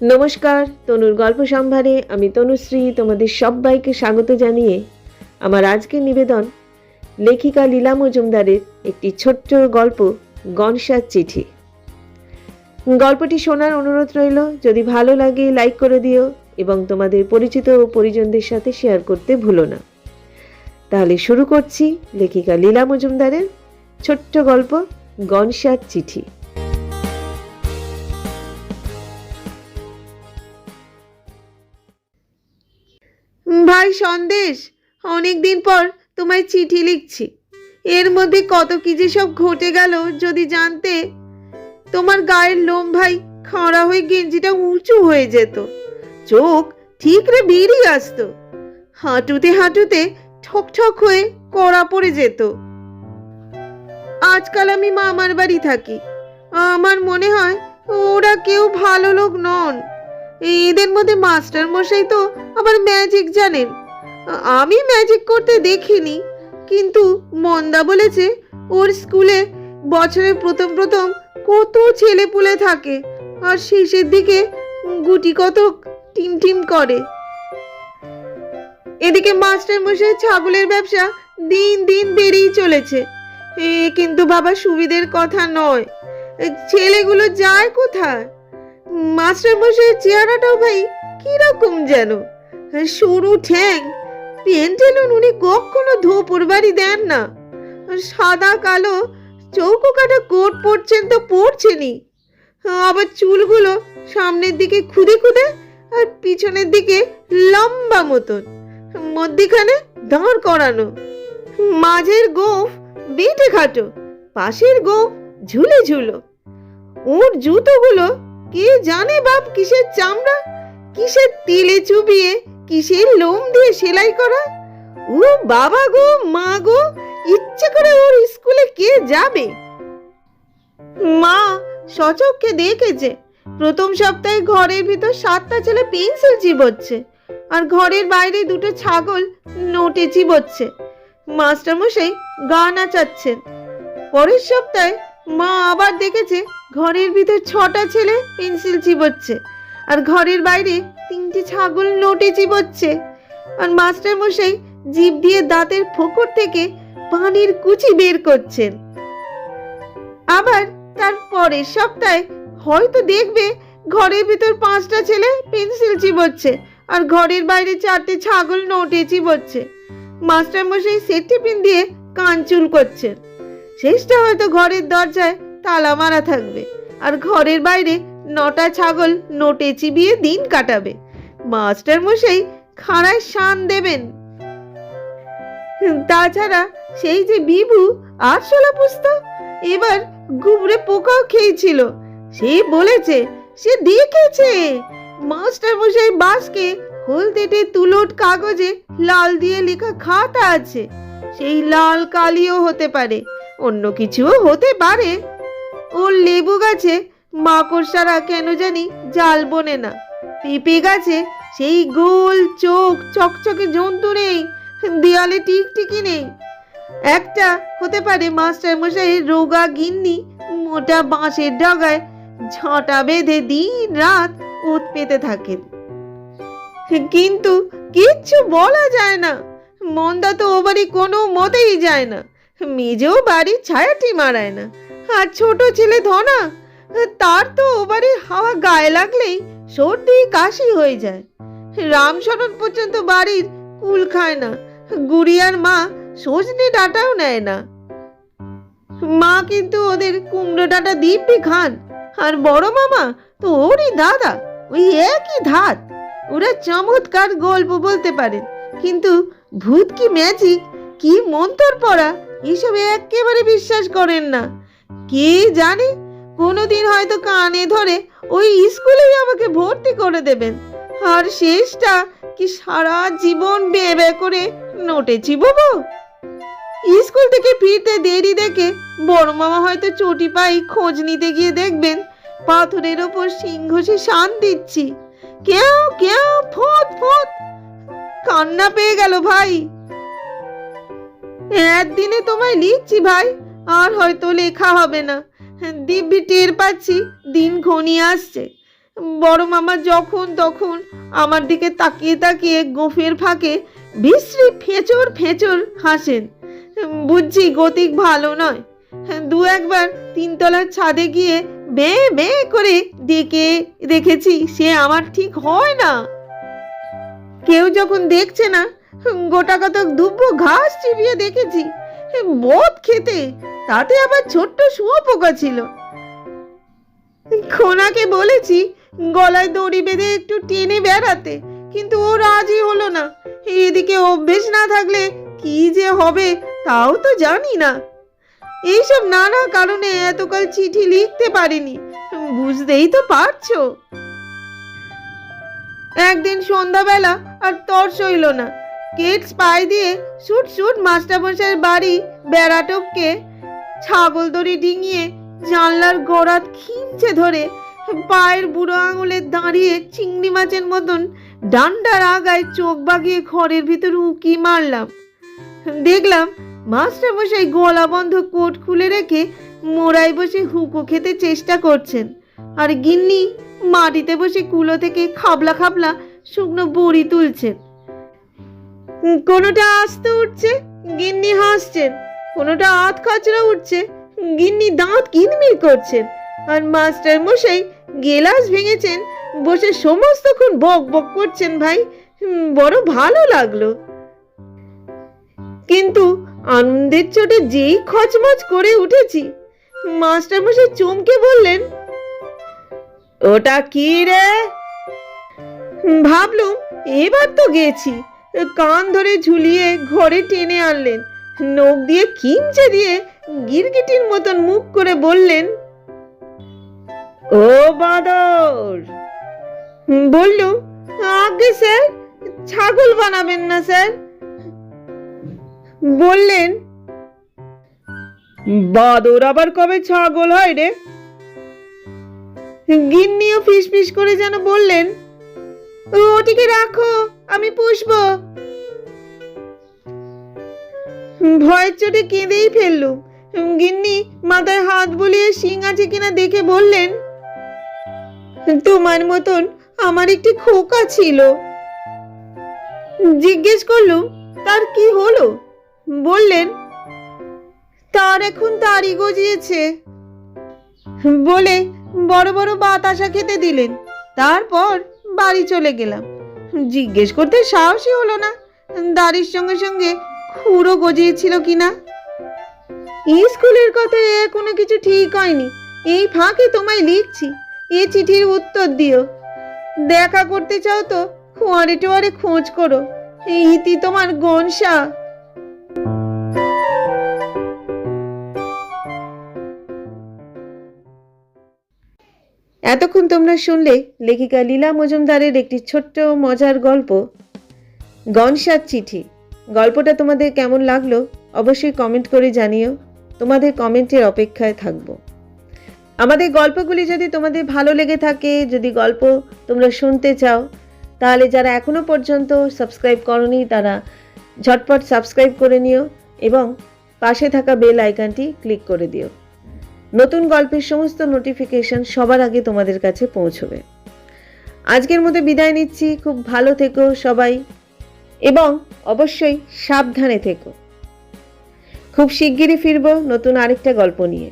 নমস্কার, তনুর গল্প সম্ভারে আমি তনুশ্রী তোমাদের সবাইকে স্বাগত জানিয়ে আমার আজকের নিবেদন লেখিকা লীলা মজুমদারের একটি ছোট্ট গল্প, গনসার চিঠি। গল্পটি শোনার অনুরোধ রইল, যদি ভালো লাগে লাইক করে দিও এবং তোমাদের পরিচিত ও পরিজনদের সাথে শেয়ার করতে ভুলো না। তাহলে শুরু করছি লেখিকা লীলা মজুমদারের ছোট্ট গল্প, গনসার চিঠি। ভাই সন্দেশ অনেক দিন পর তোমায় চিঠি লিখছি। এর মধ্যে কত কি যে সব ঘটে গেল যদি জানতে, তোমার গায়ের লোম ভাই খাড়া হয়ে গেঞ্জিটা উঁচু হয়ে যেত। চোখ ঠিক রে বেরিয়ে আসতো। হাঁটুতে হাঁটুতে ঠক ঠক হয়ে কড়া পড়ে যেত। আজকাল আমি মামার বাড়ি থাকি। আমার মনে হয় ওরা কেউ ভালো লোক নন। এদের মধ্যে মাস্টার মশাই তো আবার ম্যাজিক জানেন। আমি ম্যাজিক করতে দেখিনি, কিন্তু মন্দা বলেছে ওর স্কুলে বছরের প্রথম প্রথম কত ছেলে পুলে থাকে আর শেষের দিকে গুটি কত টিম টিম করে। এদিকে মাস্টার মশাই ছাগলের ব্যবসা দিন দিন বেড়েই চলেছে। এ কিন্তু বাবা সুবিধের কথা নয়। ছেলেগুলো যায় কোথায়? মাস্টার মশাইয়ের চেহারাটাও ভাই কীরকম যেন? সরু ঠ্যাং পেন্টেলুন উনি কখনো ধোপর বাড়ি দেন না। সাদা, কালো চৌকো কাটা কোট পরছেন তো পরছেনই। আবার চুলগুলো সামনের দিকে খুদে খুদে আর পিছনের দিকে লম্বা মতন, মধ্যিখানে দাঁড় করানো। মাঝের গোফ বেটে খাটো, পাশের গোফ ঝুলে ঝুলো। ওর জুতোগুলো কে জানে বাপ কিসের চামড়া? কিসের তেলে চুবিয়ে, কিসের লোম দিয়ে সেলাই করা? ও বাবা গো, মা গো, ইচ্ছে করে ওর স্কুলে কে যাবে? মা সচককে দেখেছে, প্রথম সপ্তাহে ঘরের ভিতর সাতটা ছেলে পেন্সিল চিবোচ্ছে আর ঘরের বাইরে দুটো ছাগল নোটে চিবোচ্ছে। মাস্টারমশাই গা নাচাচ্ছেন। পরের সপ্তাহে মা আবার দেখেছে ঘরের ভিতর ছটা ছেলে পেন্সিল চিবোচ্ছে, আর ঘরের বাইরে তিনটে ছাগল নোটে চিবোচ্ছে। আর মাস্টার মশাই জিভ দিয়ে দাঁতের ফোকর থেকে পানির কুচি বের করছেন। আবার তার পরের সপ্তাহে হয়তো দেখবে ঘরের ভিতর পাঁচটা ছেলে পেন্সিল চিবোচ্ছে, আর ঘরের বাইরে চারটে ছাগল নোটে চিবোচ্ছে। মাস্টার মশাই সেট টিফিন দিয়ে কান চুল করছেন। শেষটা হয়তো ঘরের দরজায় তালা মারা থাকবে। আর ঘরের বাইরে নটা ছাগল নোটে চিবিয়ে দিন কাটাবে। মাস্টার মশাই খাড়ায় শান দেবেন। তাছাড়া সেই যে বিভু আর আরশোলা পুস্তক এবার গুবরে পোকাও খেয়েছিল। সে বলেছে, সে দেখেছে। মাস্টার মশাই বাসকে হলদেটে তুলোট কাগজে লাল দিয়ে লেখা খাতা আছে। সেই লাল কালিও হতে পারে, অন্য কিছুও হতে পারে। ওর লেবু গাছে মাকড়সারা কেন জানি জাল বনে না। পেঁপে গাছে সেই গোল চোখ, চকচকে জন্তু নেই, দেয়ালে টিকটিকি নেই। একটা হতে পারে মাস্টার মশাই রোগা গিন্নি মোটা বাঁশের ডগায় ঝাঁটা বেঁধে দিন রাত ওত পেতে থাকেন। কিন্তু কিচ্ছু বলা যায় না। মন্দা তো ওবারই কোনো মতেই যায় না। মেজেও বাড়ির ছায়াটি মারায় না, আর ছোট ছেলে ধনা, তার তো ও বাড়ির হাওয়া গায়ে লাগলেই সর্দি কাশি হয়ে যায়। রামশরণ পর্যন্ত বাড়ির কুল খায় না, গুড়িয়ার মা সজনে ডাঁটাও নেয় না। মা কিন্তু ওদের কুমড়ো ডাঁটা দিব্যি খান, আর বড় মামা তো ওরই দাদা, ওই একই ধাত। ওরা চমৎকার গল্প বলতে পারেন, কিন্তু ভূত কি ম্যাজিক কি মন্তর পড়া এসব একেবারে বিশ্বাস করেন না। কে জানে, কোনোদিন হয়তো কানে ধরে ওই স্কুলেই আমাকে ভর্তি করে দেবেন। আর শেষটা কি সারা জীবন বে বে করে নোটে চিববো স্কুল থেকে ফিরতে দেরি দেখে বড় মামা হয়তো চটি পাই খোঁজ নিতে গিয়ে দেখবেন, পাথরের ওপর সিংহসে শান দিচ্ছি। কেউ কেউ, ফোঁত ফোঁত। কান্না পেয়ে গেল ভাই। একদিনে তোমায় লিখছি ভাই, আর হয়তো লেখা হবে না। দিব্যি টের পাচ্ছি, দিন ঘনিয়ে আসছে। বড় মামা যখন তখন আমার দিকে তাকিয়ে তাকিয়ে গোফের ফাঁকে বিশ্রী ফেঁচর ফেঁচর হাসেন। বুঝছি গতিক ভালো নয়। দু একবার তিনতলার ছাদে গিয়ে বে বে করে ডেকে দেখেছি সে আমার ঠিক হয় না। কেউ যখন দেখছে না গোটা কতক দুব্ব ঘাস চিবিয়ে দেখেছি। বোধ খেতে, তাতে আবার ছোট্ট শুয়োপোকা ছিল। খোনাকে বলেছি গলায় দড়ি বেঁধে একটু টেনে বেড়াতে, কিন্তু ও রাজি হলো না। এদিকে অভ্যেস না থাকলে কি যে হবে তাও তো জানি না। এইসব নানা কারণে এতকাল চিঠি লিখতে পারিনি। বুঝতেই তো পারছ। একদিন সন্ধ্যাবেলা আর তর সইল না। কেটস পাই দিয়ে শুট শুট মাস্টারমশাইয়ের বাড়ি বেড়াটপকে ছাগল দড়ি ডিঙিয়ে জানলার গোড়াত খিঁচে ধরে পায়ের বুড়ো আঙুলে দাঁড়িয়ে চিংড়ি মাছের মতন ডান্ডার আগায় চোখ বাগিয়ে ঘরের ভিতর উকি মারলাম। দেখলাম মাস্টারমশাই গলা বন্ধ কোট খুলে রেখে মোড়ায় বসে হুঁকো খেতে চেষ্টা করছেন। আর গিন্নি মাটিতে বসে কুলো থেকে খাবলা খাবলা শুকনো বড়ি তুলছেন। কোনোটা আস্তে উঠছে, গিন্নি হাসছেন। কোনোটা আধ কাচরা উঠছে, গিন্নি দাঁত কিনমির করছেন। আর মাস্টার মশাই গেলাস ভেঙেছেন, বসে সমস্তক্ষণ বক বক করছেন ভাই। বড় ভালো লাগল। কিন্তু আনন্দের চোটে যেই খচমচ করে উঠেছি, মাস্টার মশাই চমকে বললেন, ওটা কি রে? ভাবলুম, এবার তো গেছি। কান ধরে ঝুলিয়ে ঘরে টেনে আনলেন। নখ দিয়ে খিমচে দিয়ে গিরগিটির মতন মুখ করে বললেন, ও বাদর! বলল, আগে স্যার, ছাগল বানাবেন না স্যার। বললেন, বাদর আবার কবে ছাগল হয় রে? গিন্নিও ফিস ফিস করে যেন বললেন ওটিকে রাখো, আমি পুষবো। ভয়ের চোটে কেঁদেই ফেললুম। গিন্নি, মাথায় হাত বুলিয়ে শিং আছে কিনা দেখে বললেন, তোমার মতন আমার একটি খোকা ছিল। জিজ্ঞেস করলুম, তার কি হলো? বললেন, তার এখন তারি গজিয়েছে। বলে বড় বড় বাতাসা খেতে দিলেন। তারপর বাড়ি চলে গেলাম। জিজ্ঞেস করতে সাহসই হলো না। দাড়ির সঙ্গে সঙ্গে খুঁড়ো গজিয়েছিল কিনা। স্কুলের কথা এ কোনো কিছু ঠিক হয়নি। এই ফাঁকে তোমায় লিখছি। এ চিঠির উত্তর দিও। দেখা করতে চাও তো খোয়ারে টোয়ারে খোঁজ করো। ইতি তোমার গনসা। এতক্ষণ তোমরা শুনলে লেখিকা লীলা মজুমদারের একটি ছোট্ট মজার গল্প। গনসার চিঠি। গল্পটা তোমাদের কেমন লাগল অবশ্যই কমেন্ট করে জানিও। তোমাদের কমেন্টের অপেক্ষায় থাকব। আমাদের গল্পগুলি যদি তোমাদের ভালো লেগে থাকে, যদি গল্প তোমরা শুনতে চাও, তাহলে যারা এখনও পর্যন্ত সাবস্ক্রাইব করনি, তারা ঝটপট সাবস্ক্রাইব করে নিও এবং পাশে থাকা বেল আইকনটি ক্লিক করে দিও। নতুন গল্পের সমস্ত নোটিফিকেশন সবার আগে তোমাদের কাছে পৌঁছবে। আজকের মতো বিদায় নিচ্ছি, খুব ভালো থেকো সবাই এবং অবশ্যই সাবধানে থেকো। খুব শিগগিরই ফিরবো নতুন আরেকটা গল্প নিয়ে।